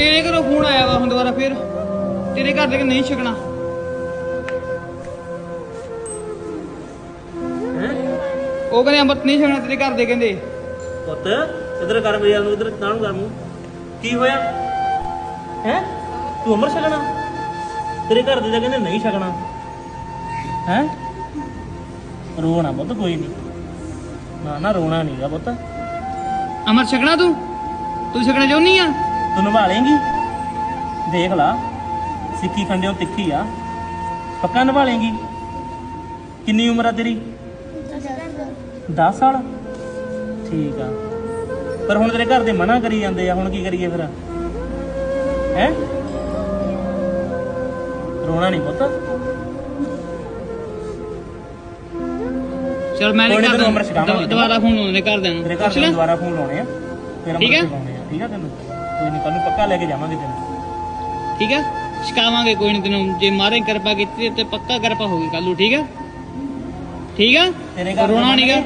ਤੇਰੇ ਘਰੋਂ ਫੋਨ ਆਇਆ ਵਾ ਹੁਣ ਦੁਬਾਰਾ ਫੇਰ? ਤੇਰੇ ਘਰ ਦੇ ਕਿ ਨਹੀਂ ਛਕਣਾ। ਉਹ ਕਹਿੰਦੇ ਅੰਮ੍ਰਿਤ ਨਹੀਂ ਛਕਣਾ ਤੇਰੇ ਘਰ ਦੇ ਕਹਿੰਦੇ। ਪੁੱਤ ਇਧਰ ਕਰ ਮੇਰੇ ਨੂੰ ਇਧਰ ਤਾਂ ਨੂੰ ਕਰ ਮੂੰਹ। ਕੀ ਹੋਇਆ? ਹੈ? ਤੂੰ ਅਮਰ ਛਕਣਾ? ਤੇਰੇ ਘਰ ਦੇ ਤਾਂ ਕਹਿੰਦੇ ਨਹੀਂ ਛਕਣਾ। ਹੈ? ਰੋਣਾ ਪੁੱਤ ਕੋਈ ਨਹੀਂ। ਨਾ ਨਾ ਰੋਣਾ ਨਹੀਂਗਾ ਪੁੱਤ। ਅੰਮ੍ਰਿਤ ਛਕਣਾ ਤੂੰ? ਤੂੰ ਛਕਣਾ ਚਾਹੁੰਦੀ ਆ? ਤੂੰ ਨਿਭਾ ਲੇਂਗੀ? ਦੇਖ ਲਾ ਸਿੱਖੀ ਖੰਡਿਓ ਤਿੱਖੀ ਆ। ਪੱਕਾ ਨਿਭਾ ਲੇਂਗੀ? ਕਿੰਨੀ ਉਮਰ ਆ ਤੇਰੀ? 10 ਸਾਲ। ਠੀਕ ਆ। ਪਰ ਹੁਣ ਤੇਰੇ ਘਰ ਦੇ ਮਨਾ ਕਰੀ ਜਾਂਦੇ ਆ ਹੁਣ ਕੀ ਕਰੀਏ ਫਿਰ? ਹੈ? ਰੋਣਾ ਨਹੀਂ ਪੁੱਤ। ਚਲ ਮੈਂ ਨੀ, ਨਹੀਂ। ਕਰਦਾ ਦੁਬਾਰਾ ਫੋਨ ਤੇਰੇ ਨੂੰ। ਘਰ ਦੇ ਲੈ। ਦੁਬਾਰਾ ਫੋਨ ਲਾਉਣੇ ਆ। ਫਿਰ ਠੀਕ ਆ। ਠੀਕ ਆ ਤੈਨੂੰ? ਕੋਈ ਨਹੀਂ ਕੱਲ ਨੂੰ ਪੱਕਾ ਲੈ ਕੇ ਜਾਵਾਂਗੇ ਤੈਨੂੰ। ਠੀਕ ਹੈ ਛਕਾਵਾਂਗੇ ਕੋਈ ਨਹੀਂ ਤੈਨੂੰ। ਜੇ ਮਾਰੇ ਕਿਰਪਾ ਕੀਤੀ ਤੇ ਪੱਕਾ ਕਿਰਪਾ ਹੋਊਗੀ ਕੱਲੂ ਠੀਕ ਹੈ ਠੀਕ ਹੈ ਤੇਰੇ ਘਰ ਦੇ ਰੋਣਾ? ਨਹੀਂਗਾ